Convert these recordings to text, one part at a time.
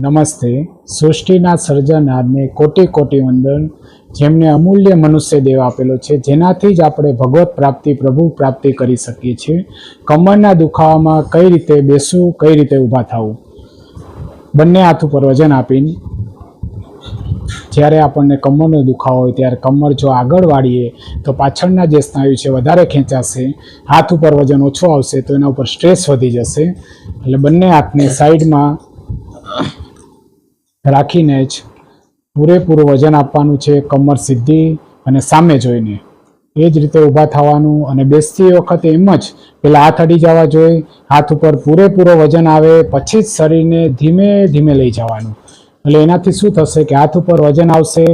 નમસ્તે. સૃષ્ટિના સર્જનારને કોટી કોટી વંદન. જેમને અમૂલ્ય મનુષ્ય દેવ આપેલો છે, જેનાથી જ આપણે ભગવત પ્રાપ્તિ, પ્રભુ પ્રાપ્તિ કરી શકીએ છીએ. કમરના દુખાવામાં કઈ રીતે બેસવું, કઈ રીતે ઊભા થવું? બંને હાથ ઉપર વજન આપીને, જ્યારે આપણને કમરનો દુખાવો હોય, ત્યારે કમર જો આગળ વાળીએ, તો પાછળના જે સ્નાયુ છે વધારે ખેંચાશે. હાથ ઉપર વજન ઓછો આવશે, તો એના ઉપર સ્ટ્રેસ વધી જશે. એટલે બંને હાથને સાઈડમાં રાખીને જ પૂરેપૂરું વજન આપવાનું છે, કમર સીધી અને સામે જોઈને. એ જ રીતે ઊભા થવાનું અને બેસતી વખતે એમ જ પેલા હાથ અડી જવા જોઈએ હાથ ઉપર પૂરેપૂરો વજન આવે, પછી જ શરીરને ધીમે ધીમે લઈ જવાનું. એટલે એનાથી શું થશે કે હાથ ઉપર વજન આવશે,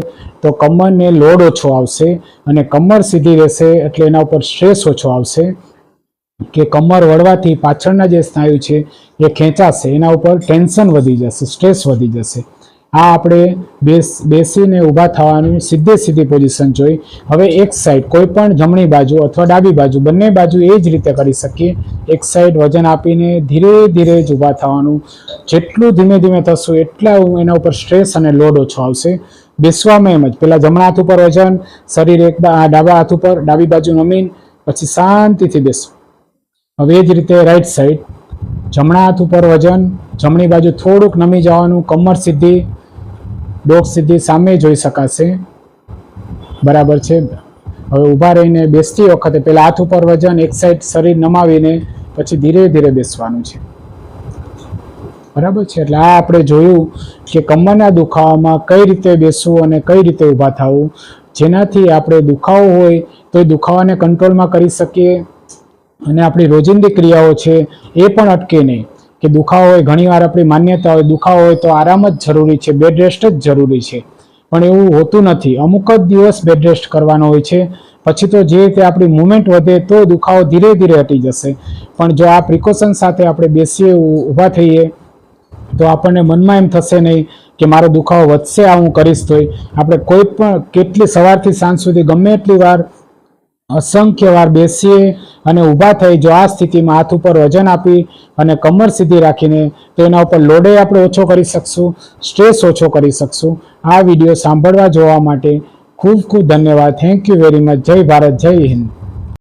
તો કમરને લોડ ઓછો આવશે અને કમર સીધી રહેશે એટલે એના ઉપર સ્ટ્રેસ ઓછો આવશે. કે કમર વળવાથી પાછળના જે સ્નાયુ છે એ ખેંચાશે, એના ઉપર ટેન્શન વધી જશે, સ્ટ્રેસ વધી જશે. આ આપણે બેસ, બેસીને ઊભા થવાનું સીધે સીધી પોઝિશન જોઈ. હવે એક સાઈડ કોઈ પણ જમણી બાજુ અથવા ડાબી બાજુ, બંને બાજુ એ જ રીતે કરી શકીએ. એક સાઈડ વજન આપીને ધીરે ધીરે જ ઊભા થવાનું. જેટલું ધીમે ધીમે થશું, એટલા એના ઉપર સ્ટ્રેસ અને લોડ ઓછો આવશે. બેસવામાં એમ જ પહેલાં જમણા હાથ ઉપર વજન, શરીર એક ડાબા હાથ ઉપર, ડાબી બાજુ નમીન, પછી શાંતિથી બેસો હવે એ જ રીતે રાઈટ સાઈડ જમણા હાથ ઉપર વજન, જમણી બાજુ થોડુંક નમી જવાનું, કમર સીધી ડોક સીધી સામે જોઈ શકાશે. બરાબર છે. હવે ઊભા રહીને બેસતી વખતે પહેલાં હાથ ઉપર વજન, એક સાઈડ શરીર નમાવીને પછી ધીરે ધીરે બેસવાનું છે. બરાબર છે. એટલે આ આપણે જોયું કે કમરના દુખાવામાં કઈ રીતે બેસવું અને કઈ રીતે ઊભા થવું. જેનાથી આપણે દુખાવો હોય તો એ દુખાવાને કંટ્રોલમાં કરી શકીએ. અને આપણી રોજિંદી ક્રિયાઓ છે એ પણ અટકે નહીં. કે દુખાવો હોય, ઘણીવાર આપણી માન્યતા હોય, દુખાવો હોય તો આરામ જ જરૂરી છે, બેડ રેસ્ટ જ જરૂરી છે. પણ એવું હોતું નથી. અમુક જ દિવસ બેડ રેસ્ટ કરવાનો હોય છે. પછી તો જે રીતે આપણી મુવમેન્ટ વધે તો દુખાવો ધીરે ધીરે હટી જશે. પણ જો આ પ્રિકોશન સાથે આપણે બેસીએ ઊભા થઈએ, તો આપણને મનમાં એમ થશે નહીં કે મારો દુખાવો વધશે, આ હું કરીશ તોય. આપણે કોઈ પણ, કેટલી સવારથી સાંજ સુધી ગમે એટલી વાર અસંખ્ય વાર બેસીએ અને ઊભા થઈ જો આ સ્થિતિમાં હાથ ઉપર વજન આપી અને કમર સીધી રાખીને તો એના ઉપર લોડે આપણે ઓછો કરી શકશું, સ્ટ્રેસ ઓછો કરી શકશું. આ વીડિયો સાંભળવા જોવા માટે ખૂબ ખૂબ ધન્યવાદ. થેન્ક યુ વેરી મચ જય ભારત, જય હિન્દ.